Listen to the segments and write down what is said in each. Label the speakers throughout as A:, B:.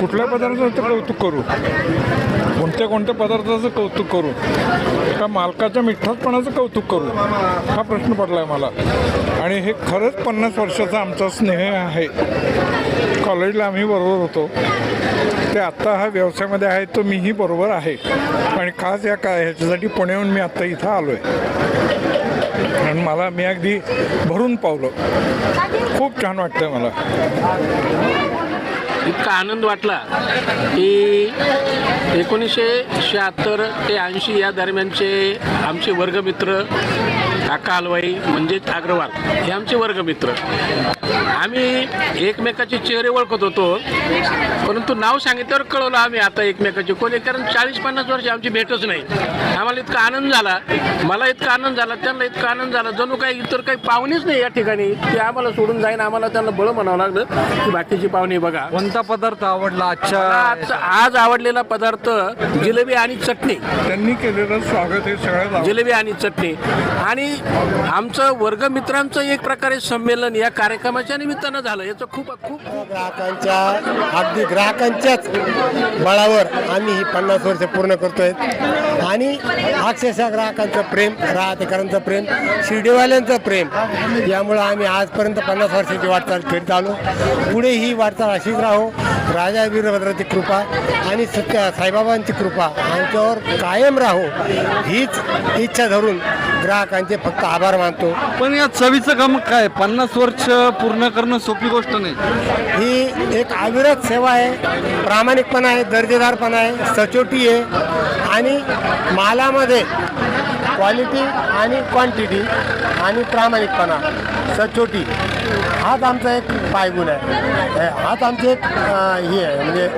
A: कुठल्या पदार्थाचं कौतुक करू? कोणत्या कोणत्या पदार्थाचं कौतुक करू? का मालकाच्या मिठासपणाचं कौतुक करू? हा प्रश्न पडला आहे मला. आणि हे खरंच पन्नास वर्षाचा आमचा स्नेह आहे. कॉलेजला आम्ही बरोबर होतो. ते आत्ता हा व्यवसायामध्ये आहे तो मीही बरोबर आहे. आणि खास या काय ह्याच्यासाठी पुण्याहून मी आत्ता इथं आलो आहे आणि मला मी अगदी भरून पावलं. खूप छान वाटतं मला.
B: इतका आनंद वाटला की एकोणीसशे शहात्तर ते ऐंशी या दरम्यानचे आमचे वर्गमित्र काका हलवाई म्हणजेच अग्रवाल हे आमचे वर्गमित्र आम्ही एकमेकाचे चेहरे ओळखत होतो परंतु नाव सांगितल्यावर कळवलं आम्ही आता एकमेकाचे. कोणी? कारण चाळीस पन्नास वर्ष आमची भेटच नाही. आम्हाला इतका आनंद झाला मला इतका आनंद झाला त्यांना इतका आनंद झाला. जणू काही इतर काही पाहुणेच नाही या ठिकाणी. ते आम्हाला सोडून जाईन आम्हाला त्यांना बळ म्हणावं लागलं की बाकीची पाहुणे बघा.
C: कोणता पदार्थ आवडला आजच्या
B: आज आवडलेला पदार्थ जिलेबी आणि चटणी.
A: त्यांनी केलेलं स्वागत हे सगळ्यात आवडलं.
B: जिलेबी आणि चटणी. आणि आमचं वर्गमित्रांचं एक प्रकारे संमेलन या कार्यक्रमाच्या निमित्तानं झालं. याचं खूप खूप
D: ग्राहकांच्या अगदी ग्राहकांच्याच बळावर आम्ही ही पन्नास वर्ष पूर्ण करतोय. आणि अक्षरशः ग्राहकांचं प्रेम राहतेकरांचं प्रेम शिर्डीवाल्यांचं प्रेम यामुळं आम्ही आजपर्यंत पन्नास वर्षाची वाटचाल करीत आलो. पुढे ही वाटचाल अशीच राहो. राजा वीरभद्राची कृपा आणि सत्य साईबाबांची कृपा आमच्यावर कायम राहो हीच इच्छा धरून ग्राहकांचे फक्त आभार मानतो.
C: पण या चवीचं काम काय? पन्नास वर्ष पूर्ण करणं सोपी गोष्ट नाही.
D: ही एक अविरत सेवा आहे प्रामाणिकपणा आहे दर्जेदारपणा आहे सचोटी आहे. आणि मालामध्ये क्वालिटी आणि क्वांटिटी आणि प्रामाणिकपणा सचोटी. हाच आमचा एक पायगुण आहे. हे- हाच आमचे एक हे आहे. म्हणजे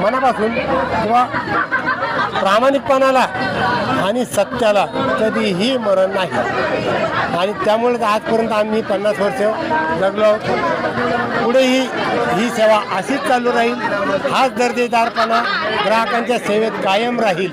D: मनापासून किंवा प्रामाणिकपणाला आणि सत्याला कधीही मरण नाही. आणि त्यामुळे आजपर्यंत आम्ही पन्नास वर्ष जगलो आहोत. पुढेही ही सेवा अशीच चालू राहील. हाच दर्जेदारपणा ग्राहकांच्या सेवेत कायम राहील.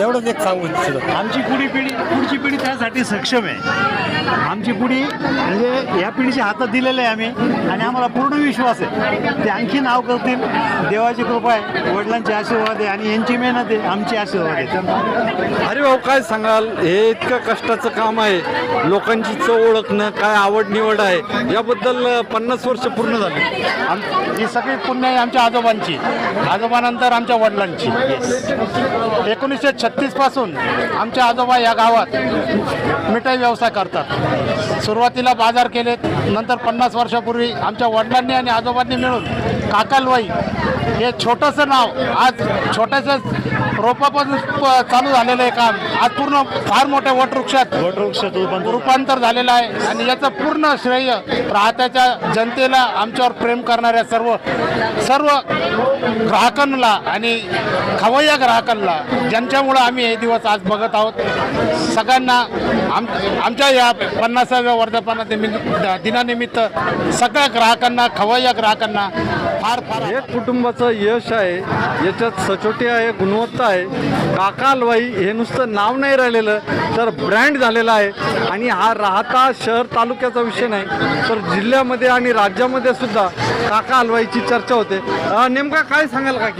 D: एवढंच एक सांगू इच्छितो.
E: आमची पुढी पिढी पुढची पिढी त्यासाठी सक्षम आहे. आमची पिढी म्हणजे या पिढीच्या हातात दिलेलं आहे आम्ही आणि आम्हाला पूर्ण विश्वास आहे. ते आणखी नाव करतील. देवाची कृपा आहे वडिलांचे आशीर्वाद आहे आणि यांची मेहनत आहे आमची आशीर्वाद आहे.
C: अरे भाऊ काय सांगाल? हे इतकं कष्टाचं काम आहे. लोकांची चव ओळखणं काय आवड निवड आहे. याबद्दल पन्नास वर्ष पूर्ण झाली.
E: आम ही सगळी पुण्य आहे आमच्या आजोबांची. आजोबानंतर आमच्या वडिलांची. एकोणीसशे छत्तीसपासून आमच्या आजोबा या गावात मिठाई व्यवसाय करतात. सुरुवातीला बाजार केलेत नंतर पन्नास वर्षापूर्वी आमच्या वडिलांनी आणि आजोबांनी मिळून काकालवाई हे छोटंसं नाव आज छोटंसं रोपापासून प- चालू झालेलं आहे काम. आज पूर्ण फार मोठ्या वटवृक्षात
F: वटवृक्षात रूपांतर
E: रूपांतर झालेलं आहे. आणि याचं पूर्ण श्रेय राहत्याच्या जनतेला आमच्यावर प्रेम करणाऱ्या सर्व सर्व ग्राहकांना आणि खवय्या ग्राहकांना ज्यांच्यामुळं आम्ही हे दिवस आज बघत आहोत. सगळ्यांना आम आमच्या या पन्नासाव्या वर्धापनानिमित्त दिनानिमित्त सगळ्या ग्राहकांना खवय्या ग्राहकांना फार फार
C: एक कुटुंबाचं यश आहे याच्यात सचोटी आहे गुणवत्ता आहे. काका हलवाई हे नुसतं नाव नाही राहिलेलं तर ब्रँड झालेला आहे. आणि हा राहता शहर तालुक्याचा विषय नाही तर जिल्ह्यामध्ये आणि राज्यामध्ये सुद्धा काका हलवाईची चर्चा होते. नेमका काय सांगाल
G: काय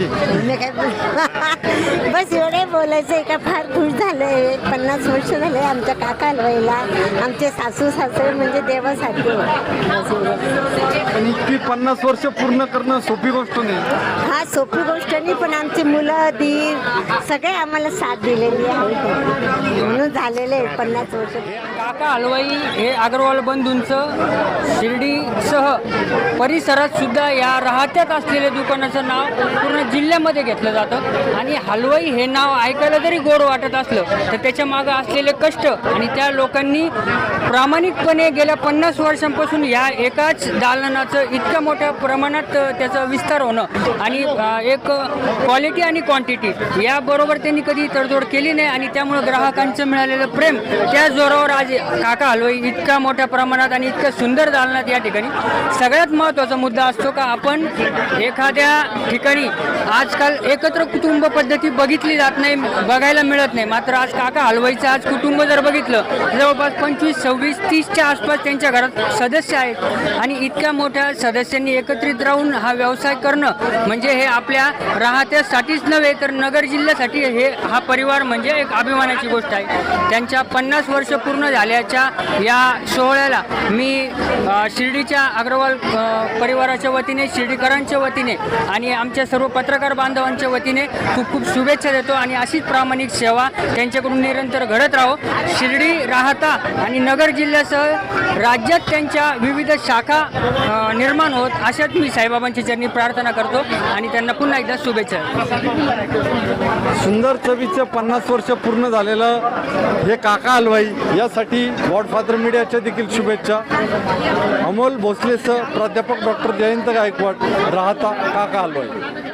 G: बोल- बस एवढे बोलायचं आहे का? फार खुश झालंय. पन्नास वर्ष झाले आमच्या काका हलवाईला आमचे सासू सासरे म्हणजे.
C: पण इतकी पन्नास वर्ष पूर्ण करणं सोपी गोष्ट नाही.
G: हा सोपी गोष्ट नाही पण आमची मुलं दीर सगळे आम्हाला साथ दिलेली आहे. म्हणून झालेले आहे पन्नास वर्ष.
H: काका हलवाई हे अग्रवाल बंधूंचं शिर्डीसह परिसरात सुद्धा या राहत्यात असलेल्या दुकानाचं नाव पूर्ण जिल्ह्यामध्ये घेतलं जातं. आणि हलवाई हे नाव ऐकायला जरी गोड वाटत असलं तर त्याच्या मागं असलेले कष्ट आणि त्या लोकांनी प्रामाणिकपणे गेल्या पन्नास वर्षांपासून या एकाच दालनाचं इतक्या मोठ्या प्रमाणात त्याचा विस्तार होणं आणि एक क्वालिटी आणि क्वांटिटी याबरोबर त्यांनी कधी तडजोड केली नाही आणि त्यामुळं ग्राहकांचं मिळालेलं प्रेम त्या जोरावर आज काका हलवाई इतका मोठ्या प्रमाणात आणि इतकं सुंदर दालनात या ठिकाणी. सगळ्यात महत्त्वाचा मुद्दा असतो का आपण एखाद्या ठिकाणी आजकाल एकत्र कुटुंब पद्धती बघितली जात नाही बघायला मिळत नाही. मात्र आज काका हलवाईचं आज कुटुंब जर बघितलं जवळपास पंचवीस सव्वीस तीसच्या आसपास त्यांच्या घरात सदस्य आहेत. आणि इतक्या मोठ्या सदस्यांनी एकत्रित राहून हा व्यवसाय करणं म्हणजे हे आपल्या राहत्यासाठीच नव्हे तर नगर जिल्ह्यासाठी हे हा परिवार म्हणजे एक अभिमानाची गोष्ट आहे. त्यांच्या पन्नास वर्ष पूर्ण झाल्याच्या या सोहळ्याला मी शिर्डीच्या अग्रवाल परिवाराच्या वतीने शिर्डीकरांच्या वतीने आणि आमच्या सर्व पत्रकार बांधवांच्या वतीने खूप खूप शुभेच्छा देतो आणि अशीच प्रामाणिक सेवा त्यांच्याकडून निरंतर घडत राहो. शिर्डी राहता आणि नगर जिल्ह्यासह राज्यात त्यांच्या विविध शाखा निर्माण होत अशाच मी साईबाबांची चरणी प्रार्थना करतो आणि त्यांना पुन्हा एकदा शुभेच्छा
C: सुंदर चवीचं पन्नास वर्ष पूर्ण झालेलं हे काका हलवाई यासाठी गॉडफादर मीडियाच्या देखील शुभेच्छा. अमोल भोसलेचं प्राध्यापक डॉक्टर जयंत गायकवाड राहता काका हलवाई.